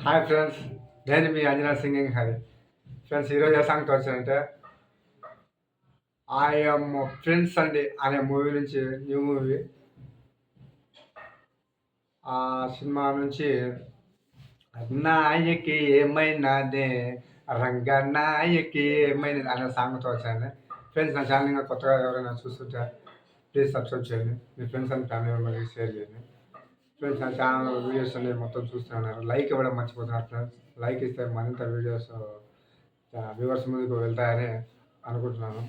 Hi friends నేను మీ Anjana singing Hari friends ఈరోజు ఏ సాంగ్తో వచ్చానంటే ఐఎమ్ ఫ్రెండ్స్ అండి అనే మూవీ నుంచి న్యూ మూవీ ఆ సినిమా నుంచి నాయకి ఏమైనాదే రంగనాయకి ఏమైనది అనే సాంగ్తో వచ్చాను ఫ్రెండ్స్ నా ఛానల్ ఇంకా కొత్తగా ఎవరైనా చూస్తుంటే ప్లీజ్ సబ్స్క్రైబ్ చేయండి మీ ఫ్రెండ్స్ అండ్ ఫ్యామిలీ మెంబర్కి షేర్ చేయండి ఫ్రెండ్స్ నా ఛానల్ వీడియోస్ అనేవి మొత్తం చూస్తున్నారు లైక్ ఇవ్వడం మర్చిపోతున్నారు ఫ్రెండ్స్ లైక్ ఇస్తే మరింత వీడియోస్ వ్యూవర్స్ uh, ముందుకు వెళ్తాయని అనుకుంటున్నాను.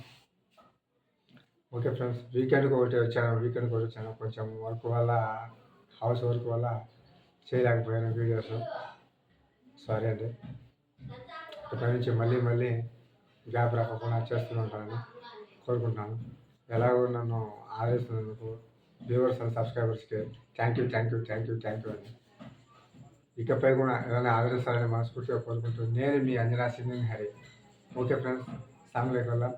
ఓకే ఫ్రెండ్స్ వీకెండ్కి ఒకటి వచ్చాను. వీకెండ్కి ఒకటి వచ్చాను. కొంచెం వర్క్ వల్ల హౌస్ వర్క్ వల్ల చేయలేకపోయాను వీడియోస్ సారీ అండి. ఇప్పటి నుంచి మళ్ళీ మళ్ళీ గ్యాప్ రాకుండా చేస్తూ ఉంటానని కోరుకుంటున్నాను. ఎలాగో నన్ను ఆదరిస్తున్నందుకు వ్యూవర్స్ అండ్ సబ్స్క్రైబర్స్కి thank you thank you thank you thank you అని ఇకపై కూడా ఇలానే ఆదరిస్తారని మనస్ఫూర్తిగా కోరుకుంటూ నేను మీ Anjana singing Hari okay friends సాంగ్లోకి వెళ్దాం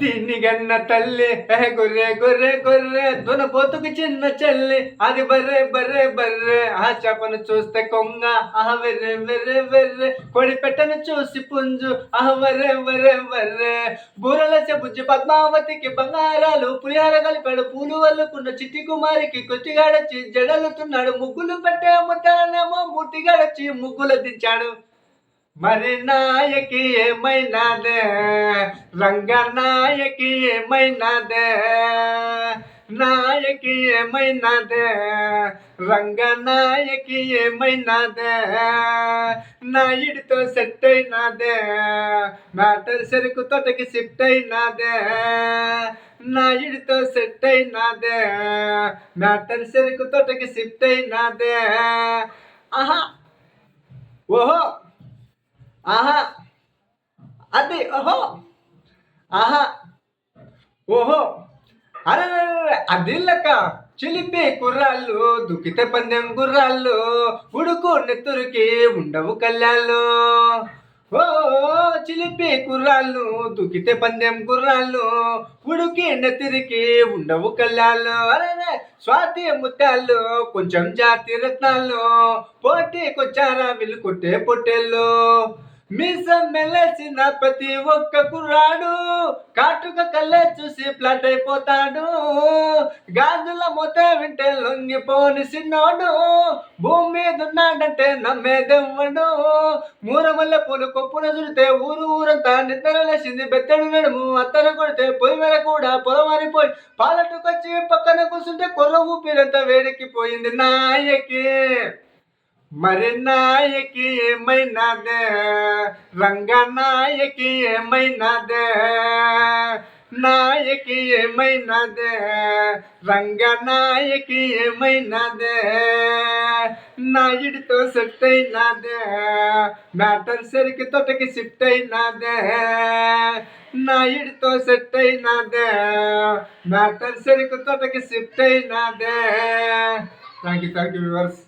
దీన్ని గన్న తల్లి గొర్రె గొర్రె గొర్రె దున దునపోతుకు చిన్న చెల్లి. అది బర్రె బర్రె బర్రె ఆ చేపను చూస్తే కొంగ ఆహ వెర్రె వెర్రె వెర్రె. కొడి పెట్టను చూసి పుంజు ఆహ వర్రె వర్రె వర్రె. బూరల చెబుజ్జి పద్మావతికి బంగారాలు పులిహార కలిపాడు పూలు వల్లుకున్న చిట్టి కుమారికి కొట్టిగాడొచ్చి జడలుతున్నాడు. ముగ్గులు పెట్టే ముద్దానేమో మూర్తిగాడొచ్చి ముగ్గులు దించాడు. मरना ये महीना दे रंगना ये महीना दे, नायक ये महीना दे रंग नायक ये महीना दे नाइड तो सट्टे ना दे मैटर सिर को तो टक सिपटे ना दे नाइड तो सट्टे ना दे मैटर सिर को तो टक सिपटे ना दे। आहा, ओहो ఆహా. అది ఓహో. ఆహా. ఓహో. అరే అది లెక్క చిలిపి కుర్రాళ్ళు దుక్కితే పందెం గుర్రాళ్ళు ఉడుకు నెత్తురికి ఉండవు కళ్ళాళ్ళు ఓ చిలిపి కుర్రాళ్ళు దుకితే పందెం కుర్రాళ్ళు ఉడికి నెత్తిరికి ఉండవు కళ్ళాళ్ళు అరే స్వాతి ముత్యాళ్ళు కొంచెం జాతి రత్నాలు పోటీకొచ్చారా వీళ్ళు కొట్టే పొట్టేళ్ళు మీసం మెల్లేసిన ప్రతి ఒక్క కుర్రాడు కాటుక కళ్ళే చూసి ప్లాట్ అయిపోతాడు. గాజుల మొత వింటే లొంగిపోని సిన్నోడు. భూమి మీద ఉన్నాడంటే నమ్మేదెవ్వడు. మూరమల్ల పూలు కొప్పున చుడితే ఊరు ఊరంతా నిద్ర లేచింది బెత్తడు నడుము. అత్తన కొడితే పొయ్యి మీద కూడా పొలమారిపోయి పాలటుకొచ్చి పక్కన కూర్చుంటే కొర్ర ఊపిరంతా వేడెక్కిపోయింది నాయకి. मरनायक ये मैना दे रंगा नायक ये मैना दे, नायक ये मैना दे रंगा नायक मैना दे नाइड तो सकते ना दे, मैटर सिर के तो टक सिपते ना दे नाइड तो सकते ना दे, मैटर सिर के तो टक सिपते ना दे। Thank you thank you viewers